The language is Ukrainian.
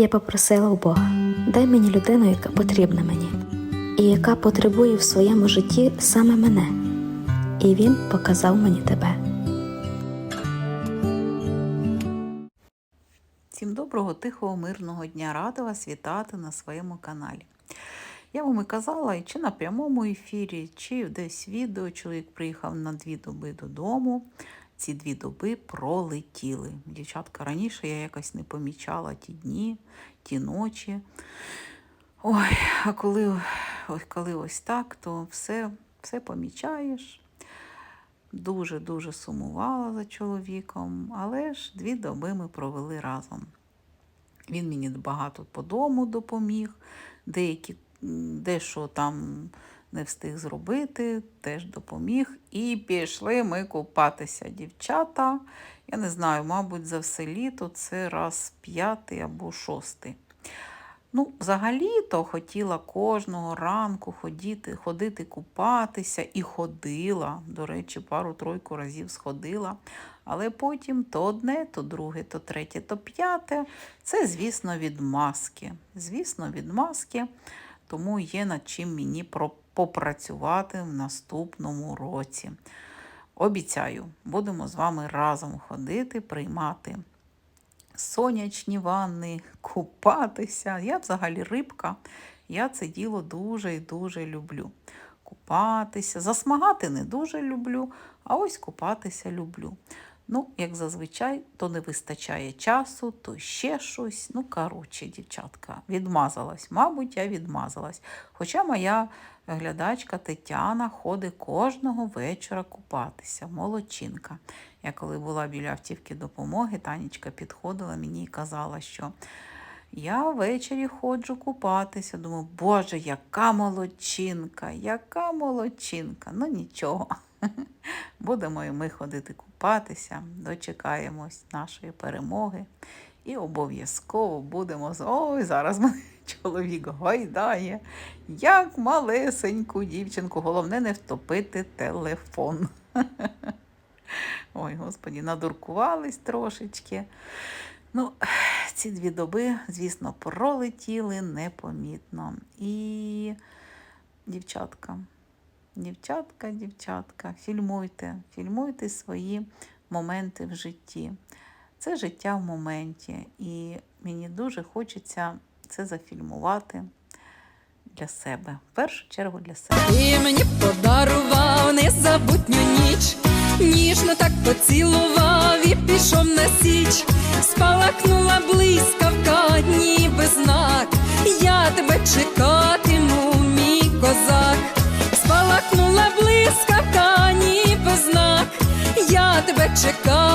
Я попросила у Бога, дай мені людину, яка потрібна мені, і яка потребує в своєму житті саме мене. І він показав мені тебе. Всім доброго, тихого, мирного дня. Рада вас вітати на своєму каналі. Я вам і казала, чи на прямому ефірі, чи десь відео. Чоловік приїхав на дві доби додому. Ці дві доби пролетіли. Дівчатка, раніше я якось не помічала ті дні, ті ночі. Ой, а коли, ой, коли ось так, то все, все помічаєш. Дуже-дуже сумувала за чоловіком, але ж дві доби ми провели разом. Він мені багато по дому допоміг, деякі дещо там не встиг зробити, теж допоміг. І пішли ми купатися, дівчата. Я не знаю, мабуть, за все літо це раз п'ятий або шостий. Ну, взагалі-то хотіла кожного ранку ходити, ходити купатися і ходила. До речі, пару-тройку разів сходила. Але потім то одне, то друге, то третє, то п'яте. Це, звісно, від маски. Звісно, від маски. Тому є над чим мені про- попрацювати в наступному році. Обіцяю, будемо з вами разом ходити, приймати сонячні ванни, купатися. Я взагалі рибка. Я це діло дуже і дуже люблю. Купатися, засмагати не дуже люблю, а ось купатися люблю. Ну, як зазвичай, то не вистачає часу, то ще щось. Ну, коротше, дівчатка, відмазалась. Мабуть, я відмазалась. Хоча моя глядачка Тетяна ходить кожного вечора купатися. Молодчинка. Я коли була біля автівки допомоги, Танечка підходила мені і казала, що я ввечері ходжу купатися. Думаю, Боже, яка молодчинка, яка молодчинка. Ну нічого. Будемо і ми ходити купатися, дочекаємось нашої перемоги. І обов'язково будемо. з- Ой, зараз мене чоловік гойдає. Як малесеньку дівчинку. Головне не втопити телефон. Ой, господі, надуркувались трошечки. Ну, ці дві доби, звісно, пролетіли непомітно. І, дівчатка, дівчатка, дівчатка, фільмуйте, фільмуйте свої моменти в житті. Це життя в моменті. І мені дуже хочеться це зафільмувати для себе. В першу чергу для себе. Ти мені подарував незабутню ніч, ніжно так поцілував і пішов на січ, спалахнула блискавка, ніби знак. Я тебе чекатиму, мій козак, спалахнула блискавка, ніби знак. Я тебе чекатиму.